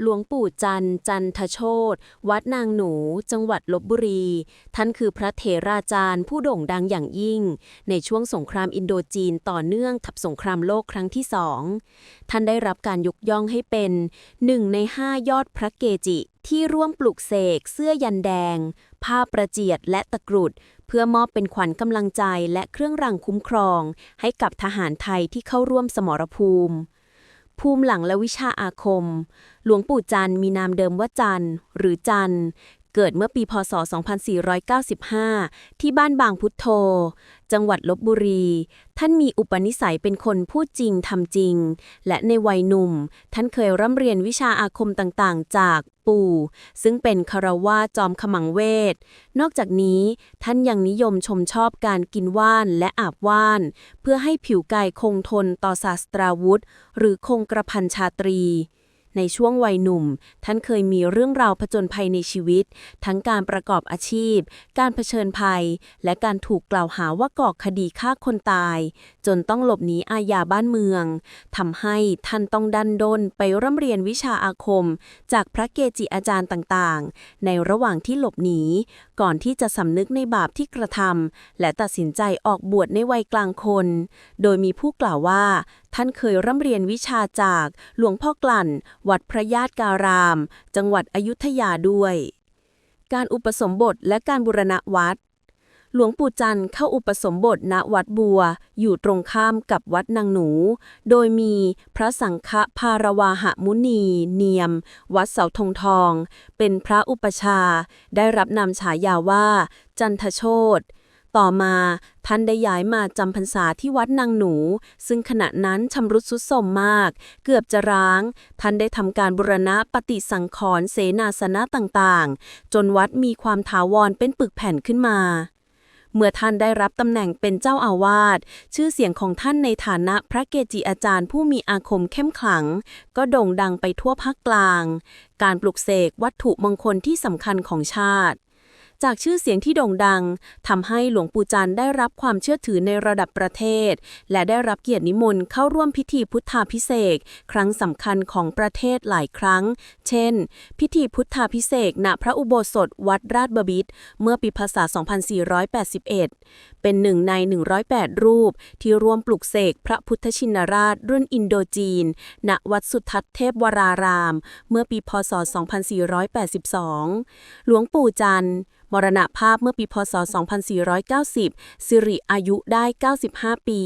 หลวงปู่จันจันทโชตวัดนางหนู จังหวัดลบบุรี ท่านคือพระเถราจารย์ผู้โด่งดังอย่างยิ่ง ในช่วงสงครามอินโดจีนต่อเนื่องกับสงครามโลกครั้งที่สอง ท่านได้รับการยกย่องให้เป็นหนึ่งในห้ายอดพระเกจิที่ร่วมปลุกเสกเสื้อยันแดง ผ้าประเจียดและตะกรุด เพื่อมอบเป็นขวัญกำลังใจและเครื่องรางคุ้มครอง ให้กับทหารไทยที่เข้าร่วมสมรภูมิ ภูมิหลังและวิชาอาคม หลวงปู่จันมีนามเดิมว่าจันหรือจันเกิดเมื่อปีพศ 2495 ที่บ้านบางพุทโธ จังหวัดลบบุรี ท่านมีอุปนิสัยเป็นคนพูดจริงทำจริง และในวัยหนุ่ม ท่านเคยร่ำเรียนวิชาอาคมต่างๆ จาก ปู่ ซึ่งเป็นคารวาจอมขมังเวท นอกจากนี้ท่านยังนิยมชมชอบการกินว่านและอาบว่าน เพื่อให้ผิวกายคงทนต่อศาสตราวุธ หรือคงกระพันชาตรี ในช่วงวัยหนุ่ม ท่านเคยมีเรื่องราวผจญภัยในชีวิต ทั้งการประกอบอาชีพ การเผชิญภัย และการถูกกล่าวหาว่าก่อคดีฆ่าคนตาย จนต้องหลบหนีอาญาบ้านเมืองทำให้ท่านต้องดันด้นไปร่ำเรียนวิชาอาคม จากพระเกจิอาจารย์ต่างๆ ในระหว่างที่หลบหนี ก่อนที่จะสำนึกในบาปที่กระทำและตัดสินใจออกบวชในวัยกลางคน โดยมีผู้กล่าวว่า ท่านเคยร่ำเรียนวิชาจากหลวงพ่อกลั่นวัดพระญาติการาม จังหวัดอยุธยาด้วย การอุปสมบทและการบูรณะวัด หลวงปู่จันทร์เข้าอุปสมบทณวัดบัว อยู่ตรงข้ามกับวัดนางหนู โดยมีพระสังฆพารวาหมุนี เนียม วัดเสาธงทอง เป็นพระอุปชา ได้รับนำฉายาว่า จันทโชต ต่อมาท่านได้ย้ายมาจำพรรษาที่วัดนางหนู ซึ่งขณะนั้นชำรุดทรุดโทรมมาก เกือบจะร้าง ท่านได้ทำการบุรณะปฏิสังขรณ์เสนาสนะต่างๆ จนวัดมีความถาวรเป็นปึกแผ่นขึ้นมาเมื่อท่านได้รับตำแหน่งเป็นเจ้าอาวาส ชื่อเสียงของท่านในฐานะพระเกจิอาจารย์ผู้มีอาคมเข้มขลัง ก็โด่งดังไปทั่วภาคกลาง การปลุกเสกวัตถุมงคลที่สำคัญของชาติ จากชื่อเสียงที่โด่งดังทำให้หลวงปู่จันได้รับความเชื่อถือในระดับประเทศ และได้รับเกียรตินิมนต์เข้าร่วมพิธีพุทธาพิเศษครั้งสำคัญของประเทศหลายครั้ง เช่น พิธีพุทธาพิเศษณพระอุโบสถวัดราชบพิตรเมื่อปีพศ 2481 เป็นหนึ่งใน 108 รูปที่ร่วมปลุกเสกพระพุทธชินราชรุ่นอินโดจีน ณวัดสุทัศน์เทพวราราม เมื่อปีพศ 2482 หลวงปู่จันทร์มรณภาพเมื่อปีพศ 2490 สิริอายุได้ 95 ปี